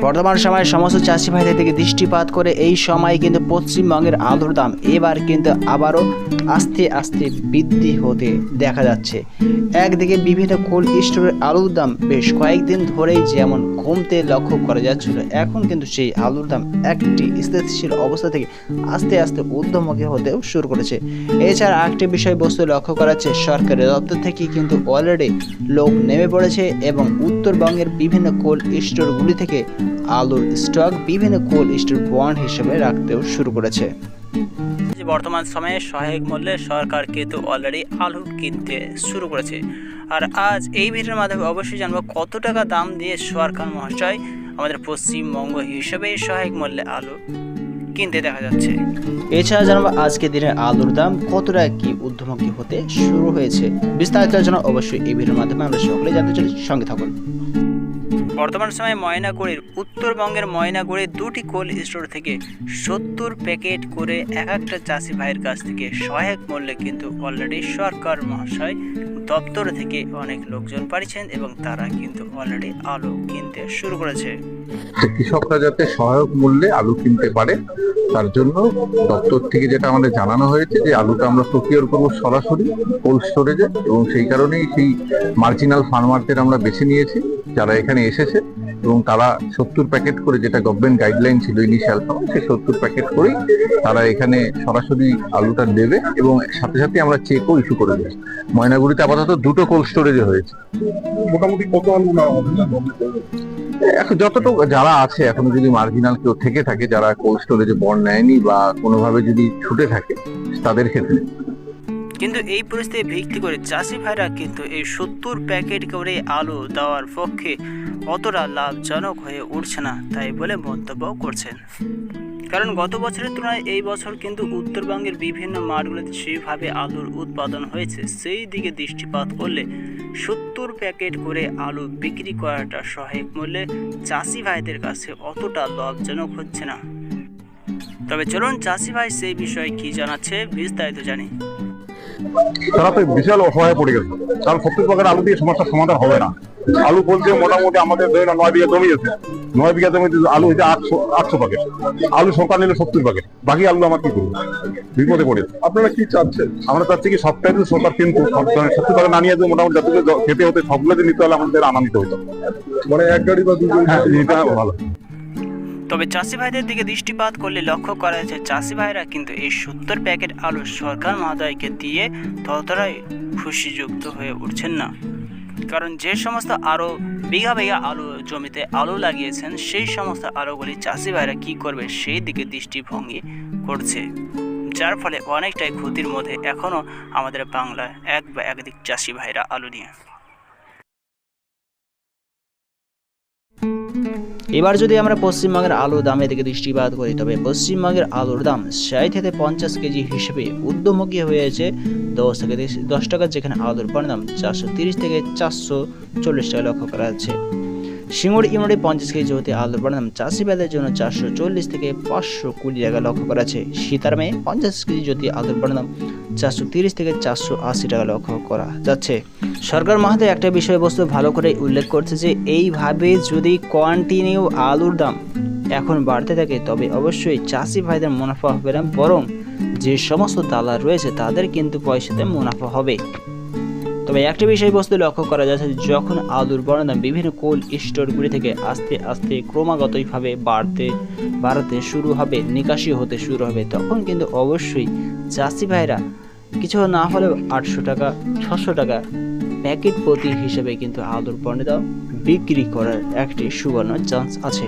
বর্তমান সময়ে সমস্ত চাষি ভাইদের থেকে দৃষ্টিপাত করে এই সময় কিন্তু পশ্চিমবঙ্গের আলুর দাম এবার কিন্তু আবারও আস্তে আস্তে বৃদ্ধি হতে দেখা যাচ্ছে। একদিকে বিভিন্ন কোল্ড স্টোরের আলুর দাম বেশ কয়েকদিন ধরেই যেমন কমতে লক্ষ্য করা যাচ্ছিল, এখন কিন্তু সেই আলুর দাম একটি স্থিতিশীল অবস্থা থেকে আস্তে আস্তে ঊর্ধ্বমুখী হতেও শুরু করেছে। এছাড়া আরেকটি বিষয়বস্তু লক্ষ্য করা যাচ্ছে সরকারি দপ্তর থেকে কিন্তু অলরেডি লোক নেমে পড়েছে এবং উত্তরবঙ্গের বিভিন্ন কোল্ড স্টোরগুলি থেকে আলুর স্টক বিভিন্ন কোল্ড স্টোর বন্ড হিসেবে রাখতেও শুরু করেছে। যে বর্তমান সময়ে সহায়ক মূল্যে সরকার কিন্তু অলরেডি আলু কিনতে শুরু করেছে। আর আজ এই ভিডিওর মাধ্যমে অবশ্যই জানব কত টাকা দাম দিয়ে সরকার মহাশয় আমাদের পশ্চিমবঙ্গ হিসেবে সহায়ক মূল্যে আলু কিনতে দেখা যাচ্ছে। এছাড়া জানব আজকে দিনের আলুর দাম কতটা কি ঊর্ধ্বমুখী হতে শুরু হয়েছে। বিস্তারিত জন্য অবশ্যই এই ভিডিওর মাধ্যমে। আমরা সকলে জানতে চলেছি সঙ্গে থাকুন। বর্তমান সময়ে ময়নাগুড়ির উত্তরবঙ্গের ময়নাগুড়ির দুটি কোল্ড স্টোর থেকে সত্তর প্যাকেট করে এক একটা চাষি ভাইয়ের কাছ থেকে সহায়ক মূল্যে কিন্তু অলরেডি সরকার মহাশয় দপ্তর থেকে অনেক লোকজন পাঠিয়েছেন এবং তারা কিন্তু অলরেডি আলু কিনতে শুরু করেছে। কৃষকরা যাতে সহায়ক মূল্যে আলু কিনতে পারে, তার জন্য দপ্তর থেকে যেটা আমাদের জানানো হয়েছে যে আলুটা আমরা প্রক্রিয়ার করব সরাসরি কোল্ড স্টোরেজে এবং সেই কারণেই সেই মার্জিনাল ফার্মারদের আমরা বেছে নিয়েছি, যারা এখানে এসেছে। এবং তারা সত্তর প্যাকেট করে যেটা গভর্নমেন্ট গাইডলাইন ছিল ইনিশিয়াল সময় সেই সত্তর প্যাকেট করেই তারা এখানে সরাসরি আলুটা দেবে এবং সাথে সাথে আমরা চেকও ইস্যু করে দেবো। ময়নাগুড়িতে আপাতত দুটো কোল্ড স্টোরেজে হয়েছে। মোটামুটি কত আলু এখন যতটুকু যারা আছে এখনও যদি মার্জিনাল কেউ থেকে থাকে যারা কোল্ড স্টোরেজে বন্ড নেয়নি বা কোনোভাবে যদি ছুটে থাকে তাদের ক্ষেত্রে। কিন্তু এই পরিস্থিতি ভিত্তি করে চাষি ভাইরা কিন্তু এই সত্তর প্যাকেট করে আলু দেওয়ার পক্ষে অতটা লাভজনক হয়ে উঠছে না, তাই বলে মন্তব্য করছেন। কারণ গত বছরের তুলনায় এই বছর কিন্তু উত্তরবঙ্গের বিভিন্ন মাঠগুলোতে সেভাবে আলুর উৎপাদন হয়েছে। সেই দিকে দৃষ্টিপাত করলে সত্তর প্যাকেট করে আলু বিক্রি করাটা সহায়ক মূল্যে চাষি ভাইদের কাছে অতটা লাভজনক হচ্ছে না। তবে চলুন চাষি ভাই সেই বিষয়ে কি জানাচ্ছে বিস্তারিত জানি। তারা তো বিশাল অসহায় পড়ে গেছে। কারণ সত্তর টাকার আলু দিয়ে সমস্যার সমাধান হবে না। আলু বলতে মোটামুটি আমাদের ধরে নাও নয় বিঘা জমি আছে। নয় বিঘা জমিতে আলু হচ্ছে আটশো আটশো প্যাকেট আলু সরকার নিলে সত্তর প্যাকেট বাকি আলু আমার কি করব? বিপদে পড়ে আপনারা কি চাচ্ছেন? আমরা চাচ্ছি কি সপ্তাহে যদি সরকার কিন্তু সত্তর টাকা না নিয়ে যে মোটামুটি যতগুলো খেতে হতে সবগুলো যে নিতে হলে আমাদের আনা নিতে হতো মানে এক গাড়ি বা দুটো হ্যাঁ এটা ভালো। তবে চাষি ভাইদের দিকে দৃষ্টিপাত করলে লক্ষ্য করা যাচ্ছে চাষি ভাইরা কিন্তু এই সত্তর প্যাকেট আলু সরকার মহোদয়কে দিয়ে ততটাই খুশিযুক্ত হয়ে উঠছেন না। কারণ যে সমস্ত আরও বিঘা বিঘা আলু জমিতে আলু লাগিয়েছেন, সেই সমস্ত আলুগুলি চাষি ভাইরা কী করবে সেই দিকে দৃষ্টিভঙ্গি করছে। যার ফলে অনেকটাই ক্ষতির মধ্যে এখনও আমাদের বাংলায় এক বা একাধিক চাষি ভাইরা আলু নিয়ে। এবার যদি আমরা পশ্চিমবঙ্গের আলুর দামের দিকে দৃষ্টিপাত করি, তবে পশ্চিমবঙ্গের আলুর দাম ষাট থেকে পঞ্চাশ কেজি হিসেবে উদ্যমুখী হয়েছে। দশ থেকে দশ টাকা যেখানে আলুর দাম চারশো তিরিশ থেকে চারশো চল্লিশ টাকা লক্ষ্য করা যাচ্ছে। সিঙ্গুর ইউনিটে পঞ্চাশ কেজি হতে আলুর দাম চাষি বেদের জন্য চারশো চল্লিশ থেকে পাঁচশো কুড়ি টাকা লক্ষ্য করা যাচ্ছে সীতারামে পঞ্চাশ কেজি যদি আলুর দাম চারশো তিরিশ থেকে চারশো আশি টাকা লক্ষ্য করা যাচ্ছে। সরকার মহাতে একটা বিষয়বস্তু ভালো করে উল্লেখ করছে যে, এইভাবে যদি কন্টিনিউ আলুর দাম এখন বাড়তে থাকে, তবে অবশ্যই চাষি ভাইদের মুনাফা হবে না, বরং যে সমস্ত দালাল রয়েছে তাদের কিন্তু পয়সাতে মুনাফা হবে। তবে একটা বিষয়বস্তু লক্ষ্য করা যাচ্ছে যখন আলুর দাম বিভিন্ন কোল্ড স্টোরগুলি থেকে আস্তে আস্তে ক্রমাগতভাবে বাড়তে বাড়তে শুরু হবে, নিকাশি হতে শুরু হবে, তখন কিন্তু অবশ্যই চাষি ভাইরা কিছু না হলেও আটশো টাকা, ছশো টাকা প্যাকেট প্রতি হিসেবে কিন্তু আলুর পণ্য বিক্রি করার একটি সুবর্ণ চান্স আছে।